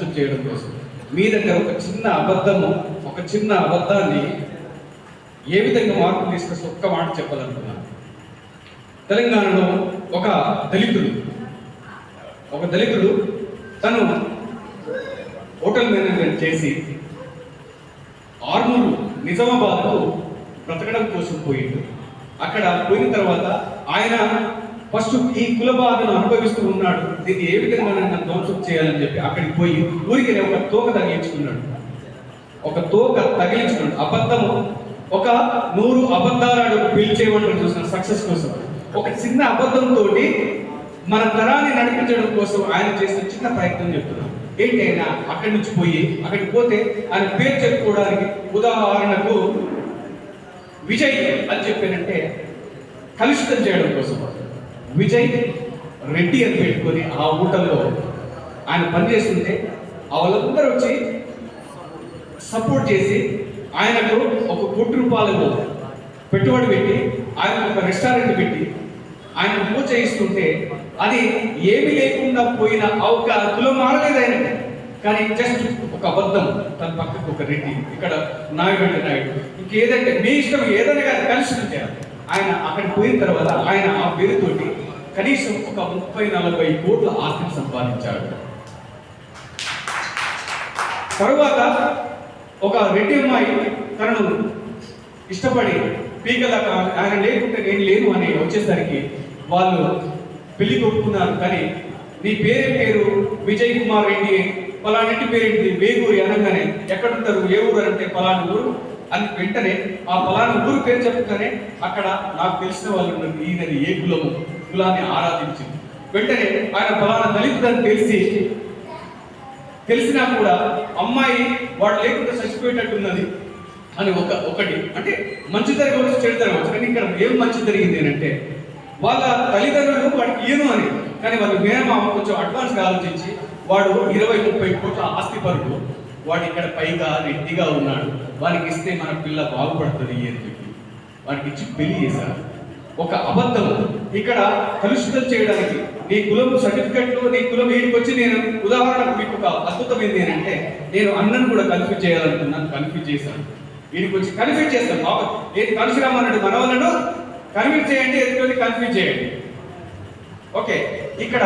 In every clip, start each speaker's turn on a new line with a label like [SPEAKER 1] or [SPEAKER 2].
[SPEAKER 1] కలుషితం చేయడం కోసం. మీ దగ్గర ఒక చిన్న అబద్ధము ఒక చిన్న అబద్ధాన్ని ఏ విధంగా మార్పు తీసుకొస్తే ఒక్క మాట చెప్పాలనుకున్నాను. తెలంగాణలో ఒక దళితుడు ఒక దళితుడు తను హోటల్ మేనేజ్మెంట్ చేసి ఆర్మూరు నిజామాబాద్ బ్రతకడం కోసం పోయిండు. అక్కడ పోయిన తర్వాత ఆయన ఫస్ట్ ఈ కుల బాధను అనుభవిస్తూ ఉన్నాడు. దీన్ని ఏ విధంగా నన్ను ధ్వంసం చేయాలని చెప్పి అక్కడికి పోయి ఊరికి ఒక తోక తగిలించుకున్నాడు. ఒక తోక తగిలించుకున్నాడు. అబద్ధము. ఒక నూరు అబద్ధాలను పిలిచేవాడు చూసిన సక్సెస్ కోసం. ఒక చిన్న అబద్ధంతో మన తరాన్ని నడిపించడం కోసం ఆయన చేసిన చిన్న ప్రయత్నం చెప్తున్నాం ఏంటి ఆయన అక్కడి నుంచి పోయి అక్కడికి పోతే ఆయన పేరు చెప్పుకోవడానికి ఉదాహరణకు విజయ్ అని చెప్పానంటే కలుషితం చేయడం కోసం. విజయ్ రెడ్డి అని పెట్టుకొని ఆ ఊటల్లో ఆయన పనిచేస్తుంటే వాళ్ళందరూ వచ్చి సపోర్ట్ చేసి ఆయనకు ఒక కోటి రూపాయలు పెట్టుబడి పెట్టి ఆయన ఒక రెస్టారెంట్ పెట్టి ఆయన పూజ చేయిస్తుంటే అది ఏమీ లేకుండా పోయిన ఆ ఒక కులం మారలేదు ఆయన కానీ జస్ట్ ఒక అబద్ధం. తన పక్కకు ఒక రెడ్డి ఇక్కడ నాయుడు అంటే నాయుడు. ఇంకేదంటే మీ ఇష్టం ఏదైనా కానీ కలిసి చేయాలి ఆయన అక్కడికి పోయిన తర్వాత ఆయన ఆ పేరుతోటి కనీసం ఒక ముప్పై నలభై కోట్ల ఆస్తిని సంపాదించాడు. తరువాత ఒక రెడ్డి అమ్మాయి తనను ఇష్టపడి పీకల ఆయన లేకుంటే నేను లేను అని వచ్చేసరికి వాళ్ళు పెళ్ళి కొట్టుకున్నారు. కానీ నీ పేరు పేరు? విజయ్ కుమార్ రెడ్డి. పలానింటి పేరేంటి? వేగూరి అనగానే ఎక్కడుంటారు? ఏ ఊరు అంటే పలాని ఊరు? అని వెంటనే ఆ పలానా ఊరు పేరు చెప్పగానే అక్కడ నాకు తెలిసిన వాళ్ళు ఉన్నారు. ఈయనది ఏ కులము? కులాన్ని ఆరాధించింది. వెంటనే ఆయన ఫలానా దళితుడని తెలిసి తెలిసినా కూడా అమ్మాయి వాడు లేకుండా చచ్చిపోయేటట్టున్నది అని ఒక ఒకటి. అంటే మంచి జరగవచ్చు చెడు జరగవచ్చు కానీ ఇక్కడ ఏం మంచి జరిగింది అంటే వాళ్ళ తల్లిదండ్రులు వాడికి ఏను అని కానీ వాళ్ళ మేనమామ కొంచెం అడ్వాన్స్గా ఆలోచించి వాడు ఇరవై ముప్పై కోట్ల ఆస్తి పరుడు వాడు ఇక్కడ పైగా రెడ్డిగా ఉన్నాడు వానికి ఇస్తే మన పిల్ల బాగుపడుతుంది అని చెప్పి వాడికి ఇచ్చి పెళ్ళి చేశారు. ఒక అబద్ధం. ఇక్కడ కలుషితం చేయడానికి నీ కులం సర్టిఫికెట్లు నీ కులం వీడికొచ్చి నేను ఉదాహరణకు మీకు ఒక అద్భుతం ఏంటి అంటే నేను అన్నను కూడా కన్ఫ్యూజ్ చేయాలనుకున్నాను కన్ఫ్యూజ్ చేశాను. వీడికి వచ్చి కన్ఫ్యూజ్ చేస్తాను బాబా ఏది కలిసి రమ్మన్నాడు మన వాళ్ళను కన్ఫ్యూజ్ చేయండి ఎదుటి కన్ఫ్యూజ్ చేయండి. ఓకే ఇక్కడ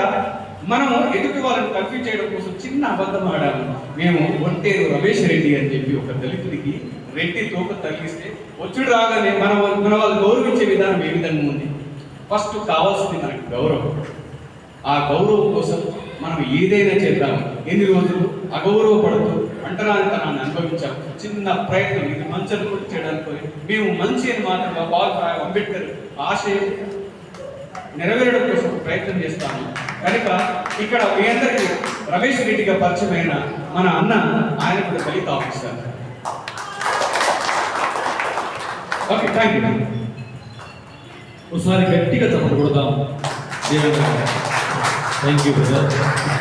[SPEAKER 1] మనము ఎదుటి వాళ్ళని కన్ఫ్యూజ్ చేయడం కోసం చిన్న అబద్ధం ఆడాము మేము ఒంటేరు రమేష్ రెడ్డి అని చెప్పి ఒక దళితుడికి రెడ్డి తోక తగిలిస్తే వచ్చుడు రాగానే మన మన వాళ్ళు గౌరవించే విధానం ఏ విధంగా ఉంది? ఫస్ట్ కావాల్సింది మనకి గౌరవం. ఆ గౌరవం కోసం మనం ఏదైనా చేద్దాం. ఎన్ని రోజులు? అగౌరవపడుతూ అంటరానితనాన్ని అనుభవించాం. చిన్న ప్రయత్నం. ఇది మంచి అనుకుంటు చేయడానికి మేము మంచి అని మాత్రం బాబా అంబేద్కర్ ఆశయం నెరవేరడం కోసం ప్రయత్నం చేస్తాను కనుక ఇక్కడ మీ అందరికీ రమేష్ రెడ్డిగా పరిచయమైన మన అన్న ఆయన కూడా దళిత ఆఫీసర్ ఓకే థ్యాంక్ యూ
[SPEAKER 2] ఒకసారి గట్టిగా చప్పట్లు థ్యాంక్ యూ బ్రదర్